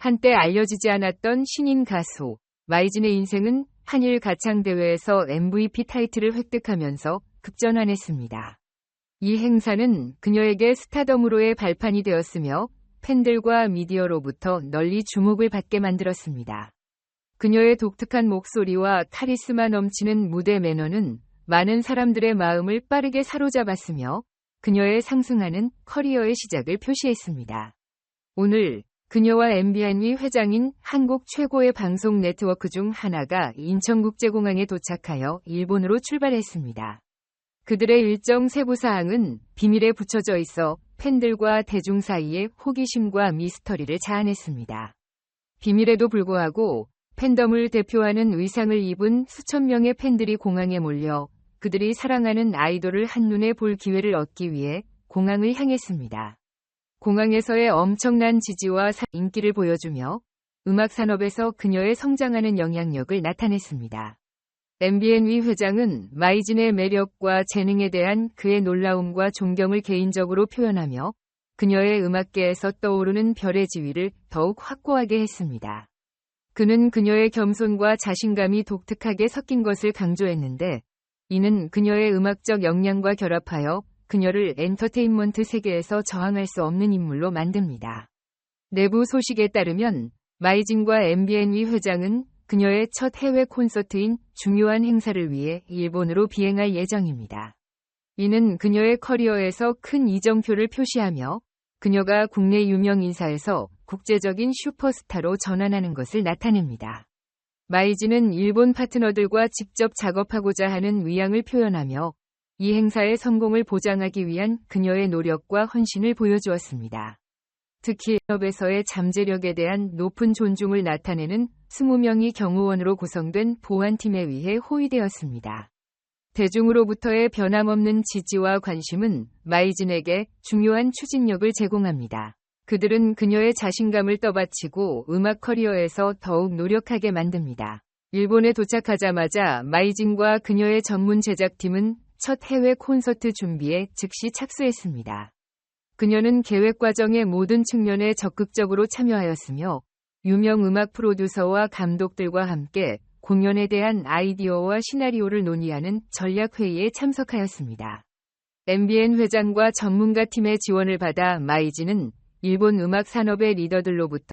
한때 알려지지 않았던 신인 가수 마이진의 인생은 한일 가창대회에서 MVP 타이틀을 획득하면서 급전환했습니다. 이 행사는 그녀에게 스타덤으로의 발판이 되었으며 팬들과 미디어로부터 널리 주목을 받게 만들었습니다. 그녀의 독특한 목소리와 카리스마 넘치는 무대 매너는 많은 사람들의 마음을 빠르게 사로잡았으며 그녀의 상승하는 커리어의 시작을 표시했습니다. 오늘 그녀와 MBN의 회장인 한국 최고의 방송 네트워크 중 하나가 인천국제공항에 도착하여 일본으로 출발했습니다. 그들의 일정 세부 사항은 비밀에 붙여져 있어 팬들과 대중 사이에 호기심과 미스터리를 자아냈습니다. 비밀에도 불구하고 팬덤을 대표하는 의상을 입은 수천 명의 팬들이 공항에 몰려 그들이 사랑하는 아이돌을 한눈에 볼 기회를 얻기 위해 공항을 향했습니다. 공항에서의 엄청난 지지와 인기를 보여주며 음악 산업에서 그녀의 성장하는 영향력을 나타냈습니다. MBN위 회장은 마이진의 매력과 재능에 대한 그의 놀라움과 존경을 개인적으로 표현하며 그녀의 음악계에서 떠오르는 별의 지위를 더욱 확고하게 했습니다. 그는 그녀의 겸손과 자신감이 독특하게 섞인 것을 강조했는데 이는 그녀의 음악적 역량과 결합하여 그녀를 엔터테인먼트 세계에서 저항할 수 없는 인물로 만듭니다. 내부 소식에 따르면 마이진과 MBN위 회장은 그녀의 첫 해외 콘서트인 중요한 행사를 위해 일본으로 비행할 예정입니다. 이는 그녀의 커리어에서 큰 이정표를 표시하며 그녀가 국내 유명 인사에서 국제적인 슈퍼스타로 전환하는 것을 나타냅니다. 마이진은 일본 파트너들과 직접 작업하고자 하는 위양을 표현하며 이 행사의 성공을 보장하기 위한 그녀의 노력과 헌신을 보여주었습니다. 특히 기업에서의 잠재력에 대한 높은 존중을 나타내는 20명이 경호원으로 구성된 보안팀에 의해 호위되었습니다. 대중으로부터의 변함없는 지지와 관심은 마이진에게 중요한 추진력을 제공합니다. 그들은 그녀의 자신감을 떠받치고 음악 커리어에서 더욱 노력하게 만듭니다. 일본에 도착하자마자 마이진과 그녀의 전문 제작팀은 첫 해외 콘서트 준비에 즉시 착수했습니다. 그녀는 계획 과정의 모든 측면에 적극적으로 참여하였으며 유명 음악 프로듀서와 감독들과 함께 공연에 대한 아이디어와 시나리오를 논의하는 전략회의에 참석하였습니다. MBN 회장과 전문가 팀의 지원을 받아 마이지는 일본 음악 산업의 리더들로부터